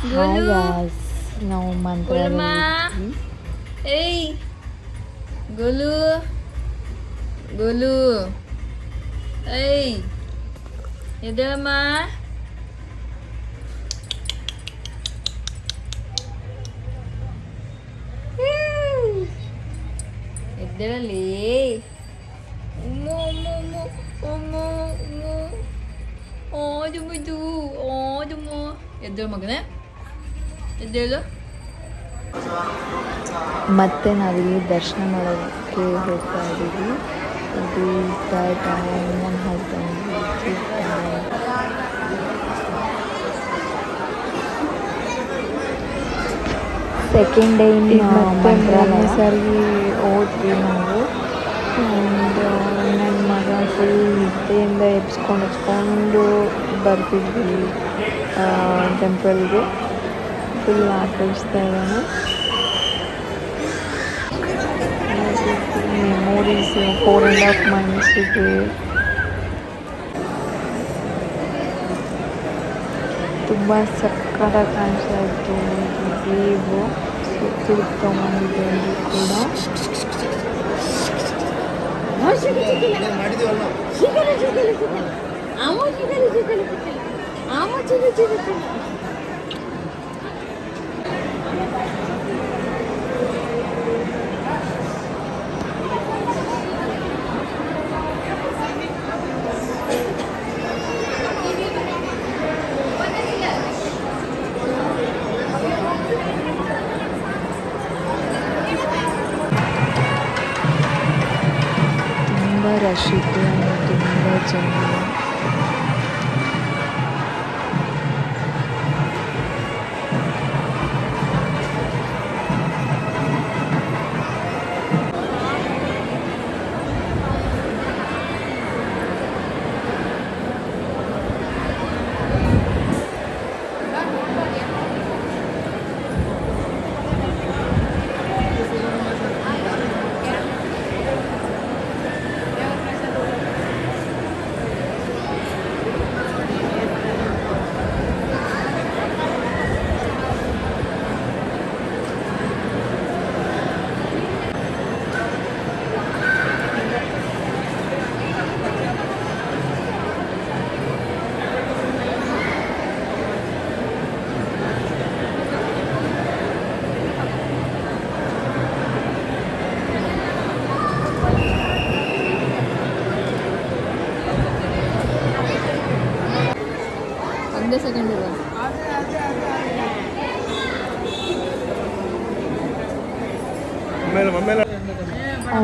Hi guys. Now mantra. Ulma. Hey. Gulu. Gulu. Hey. Yadama. Hmm. Yadali. Umu, umu, umu, umu, umu. Oh, jumbo, du. Oh, dumu. Yadama, gana? ಎದ್ದೇಳು. ಮತ್ತೆ ನಾವಿಲ್ಲಿ ದರ್ಶನ ಮಾಡೋಕ್ಕೆ ಹೋಗ್ತಾ ಇದ್ದೀವಿ. ಇದು ಥರ್ಡ್ ಟೈಮ್ ನನ್ನ ಹಸ್ಬೆಂಡ್ ಸೆಕೆಂಡ್ ಡೇ ಮಂತ್ರಾಲಯ. ಸರಿ ಹೋದ್ವಿ ನಾವು. ಆ್ಯಂಡ್ ನನ್ನ ಮಗ ಫುಲ್ ನಿದ್ದೆಯಿಂದ ಎಬ್ಸ್ಕೊಂಡು ಎಬ್ಸ್ಕೊಂಡು ಬರ್ತಿದ್ವಿ ಟೆಂಪಲ್ಗೆ ಫುಲ್ ಆಕಳಿಸ್ತಾ ಇದ್ದಾನೆ ಮೆಮೊರೀಸ್ ಫೋರ್ ಆ್ಯಂಡ್ ಹಾಫ್ ಮಂತ್ಸಿಗೆ ತುಂಬ ಸಕ್ಕತ್ತಾಗಿ ಕಾಣಿಸ್ತಾ ಇತ್ತು ವೇವು ಸುತ್ತುತ್ತೊಂಬಂದಿದೆ ಅಲ್ಲಿ ಕೂಡ ತುಂಬ ರಶ್ ಇತ್ತು ತುಂಬ ಜನ ಒಂದೇ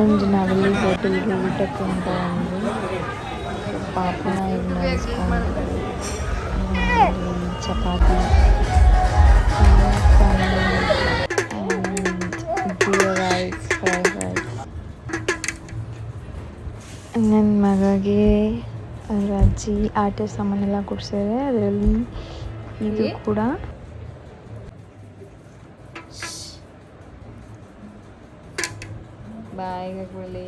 ಆ್ಯಂಡ್ ನಾವಿಲ್ಲಿ ಹೋಟೆಲ್ಗೆ ಊಟಕ್ಕೆ ಅಂತ ಬಂದ್ವಿ ಪಾಪನ ಇದು ಚಪಾತಿ ರೈಸ್ ಫ್ರೈಡ್ ರೈಸ್ ನನ್ನ ಮಗಗೆ ಅವ್ರ ಅಜ್ಜಿ ಆಟ ಸಾಮಾನೆಲ್ಲ ಕೊಡ್ಸಿದ್ದಾರೆ. ಅದರಲ್ಲಿ ಇದು ಕೂಡ ಬಾಯಿಗೆ ಹಾಕೊಳ್ಳಿ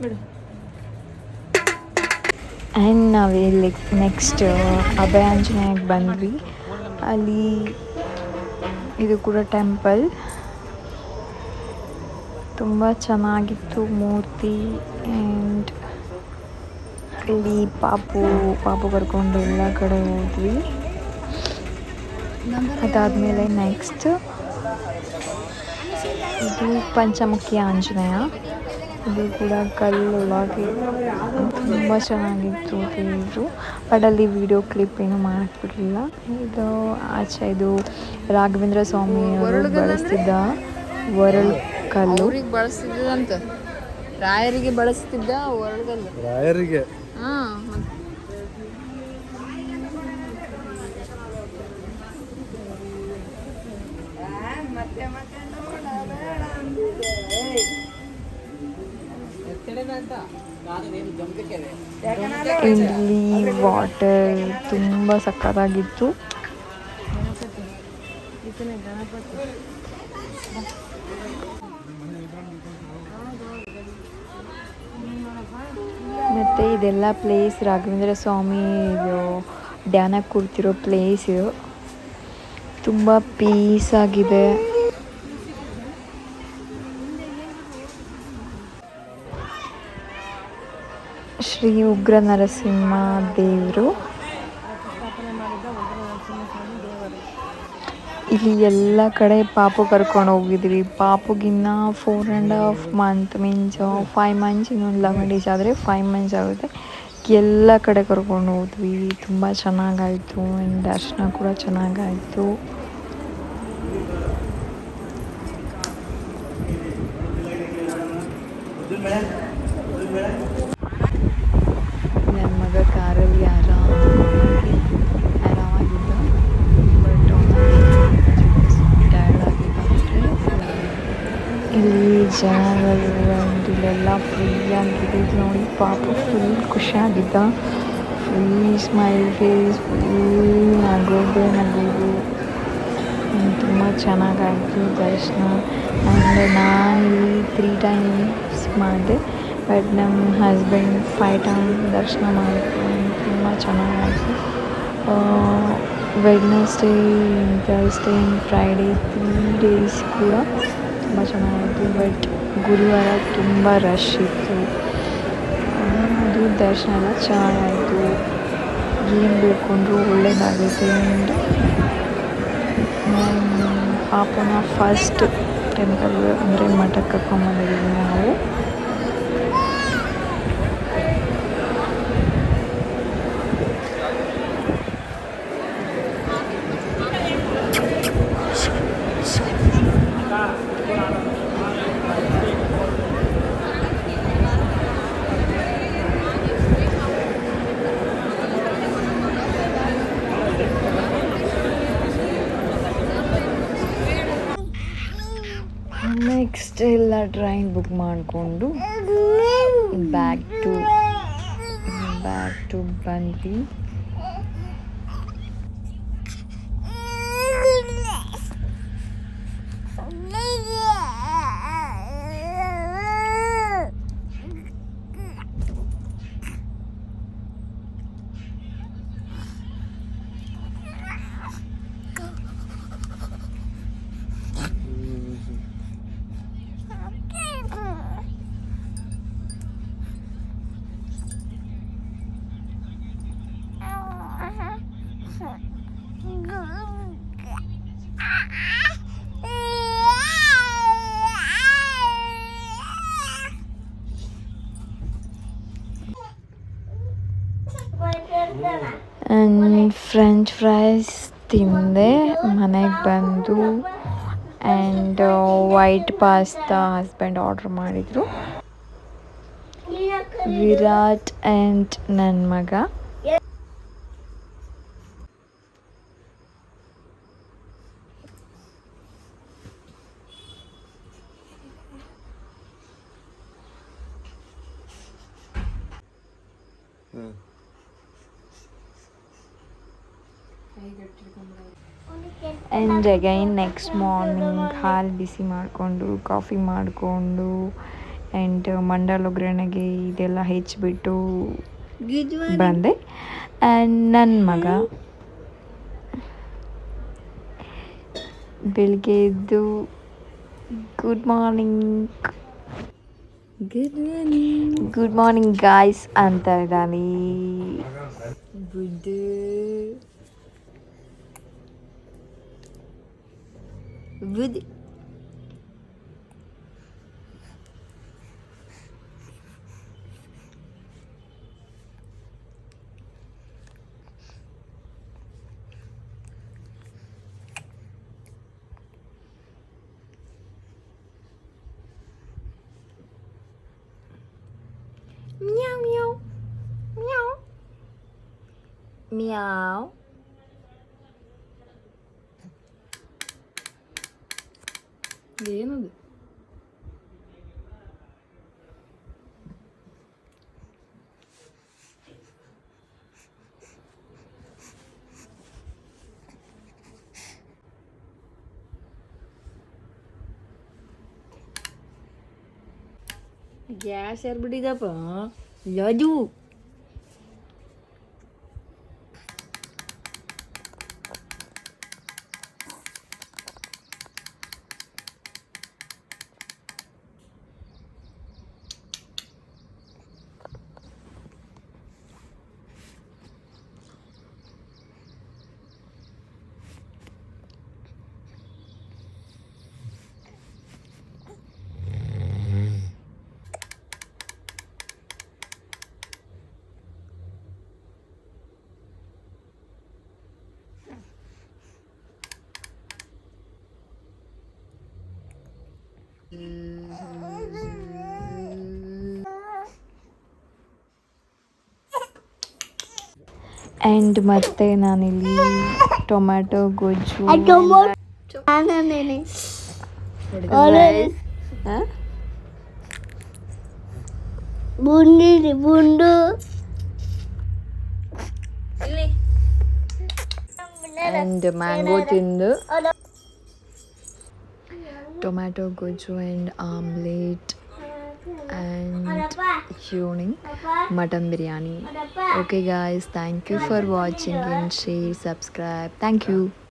ಬಿಡು. ಆ್ಯಂಡ್ ನಾವು ಇಲ್ಲಿ ನೆಕ್ಸ್ಟ್ ಅಭಯಾಂಜನೇಯಕ್ಕೆ ಬಂದ್ವಿ. ಅಲ್ಲಿ ಇದು ಕೂಡ ಟೆಂಪಲ್ ತುಂಬ ಚೆನ್ನಾಗಿತ್ತು ಮೂರ್ತಿ ಆ್ಯಂಡ್ ಇಲ್ಲಿ ಪಾಪು ಪಾಪು ಕರ್ಕೊಂಡು ಎಲ್ಲ ಕಡೆ ಹೋದ್ವಿ. ಅದಾದಮೇಲೆ ನೆಕ್ಸ್ಟ್ ಇದು ಪಂಚಮುಖಿ ಆಂಜನೇಯ. ಇದು ಕೂಡ ಕಲ್ಲೊಳಗೆ ತುಂಬ ಚೆನ್ನಾಗಿತ್ತು ದೇವರು. ಬಟ್ ಅಲ್ಲಿ ವಿಡಿಯೋ ಕ್ಲಿಪ್ ಏನು ಮಾಡಕ್ಕೆ ಇದು ಆಚೆ ಇದು ರಾಘವೇಂದ್ರ ಸ್ವಾಮಿ ಅವರು? ಬಳಸ್ತಿದ್ದ ಒರಳು ಕಲ್ಲು. ಬಳಸ್ತಿದ್ದಂತ ರಾಯರಿಗೆ ಬಳಸ್ತಿದ್ದ ಹೊರಗಲ್ಲ ರಾಯರಿಗೆ. ಇಲ್ಲಿ ವಾಟರ್ ತುಂಬ ಸಕ್ಕತ್ತಾಗಿತ್ತು. ಮತ್ತು ಇದೆಲ್ಲ ಪ್ಲೇಸ್ ರಾಘವೇಂದ್ರ ಸ್ವಾಮಿ ಇದು ಧ್ಯಾನ ಕೂರ್ತಿರೋ ಪ್ಲೇಸ್ ಇದು. ತುಂಬ ಪೀಸ್ ಆಗಿದೆ. ಶ್ರೀ ಉಗ್ರ ನರಸಿಂಹ ದೇವರು. ಇಲ್ಲಿ ಎಲ್ಲ ಕಡೆ ಪಾಪು ಕರ್ಕೊಂಡು ಹೋಗಿದ್ವಿ. ಪಾಪುಗಿನ್ನ four and half month means five months ಇನ್ನೊಂದು ಲೆವೆನ್ ಡೇಸ್ ಆದರೆ ಫೈವ್ ಮಂತ್ಸ್ ಆಗುತ್ತೆ. ಎಲ್ಲ ಕಡೆ ಕರ್ಕೊಂಡು ಹೋದ್ವಿ. ತುಂಬ ಚೆನ್ನಾಗಾಯಿತು. ಆ್ಯಂಡ್ ದರ್ಶನ ಕೂಡ ಚೆನ್ನಾಗಾಯಿತು. ಪಾಪ ಫುಲ್ ಖುಷಿಯಾಗಿದ್ದ. ಫುಲ್ ಸ್ಮೈಲ್ ಫೇಸ್ ಫುಲ್ ನಗೋದು ನಗೋದು ತುಂಬ ಚೆನ್ನಾಗಾಯಿತು ದರ್ಶನ. ಆ್ಯಂಡ್ ನಾನು ತ್ರೀ ಟೈಮ್ಸ್ ಮಾಡಿದೆ. ಬಟ್ ನಮ್ಮ ಹಸ್ಬೆಂಡ್ ಫೈವ್ ಟೈಮ್ ದರ್ಶನ ಮಾಡಿದ್ರು. ತುಂಬ ಚೆನ್ನಾಗಾಯಿತು. Wednesday Thursday Friday three days ಕೂಡ ತುಂಬ ಚೆನ್ನಾಗಿತ್ತು ಬಟ್ ಗುರುವಾರ ತುಂಬ ರಶ್ ಇತ್ತು. ಅದು ದರ್ಶನ ಎಲ್ಲ ಚೆನ್ನಾಗಾಯಿತು ಏನು ಬೇಡ್ಕೊಂಡ್ರು ಒಳ್ಳೇದಾಗುತ್ತೆ ಆ್ಯಂಡ್ ಪಾಪನ ಫಸ್ಟ್ ಟೆಂಪಲ್ ಅಂದರೆ ಮಠಕ್ಕೆ ಕರ್ಕೊಂಬಂದಿದ್ದೀವಿ ನಾವು ನೆಕ್ಸ್ಟ್ ಎಲ್ಲ ಡ್ರಾಯಿಂಗ್ ಬುಕ್ ಮಾಡಿಕೊಂಡು ಬ್ಯಾಕ್ ಟು ಬ್ಯಾಕ್ ಟು ಬಂದ್ವಿ ಫ್ರೆಂಚ್ ಫ್ರೈಸ್ ತಿಂದೆ, ಮನೆಗೆ ಬಂದು and white pasta husband order ಮಾಡಿದರು. ವಿರಾಟ್ ಆ್ಯಂಡ್ ನನ್ನ ಮಗ. ಆ್ಯಂಡ್ ಅಗೈನ್ ನೆಕ್ಸ್ಟ್ ಮಾರ್ನಿಂಗ್ ಹಾಲು ಬಿಸಿ ಮಾಡಿಕೊಂಡು ಕಾಫಿ ಮಾಡಿಕೊಂಡು ಆ್ಯಂಡ್ ಮಂಡಲ್ ಒಗ್ಗರಣೆಗೆ ಇದೆಲ್ಲ ಹೆಚ್ಚಿಬಿಟ್ಟು ಬಂದೆ. ಆ್ಯಂಡ್ ನನ್ನ ಮಗ ಬೆಳಿಗ್ಗೆ ಎದ್ದು good morning good morning good morning guys ಅಂತ ಇದ್ದಾನೆ good good Miau. Lindo. Ya, share budi apa? Iya, Laju. And ಮತ್ತೆ ನಾನಿಲ್ಲಿ ಟೊಮ್ಯಾಟೊ ಗೊಜ್ಜು ಹಾ? ಬುಂಡಿ ಬುಂಡು ಆ್ಯಂಡ್ ಮ್ಯಾಂಗೋ ತಿಂದು tomato goju and omelette and tuning mutton biryani. Okay guys. Thank you for watching and share subscribe. Thank you.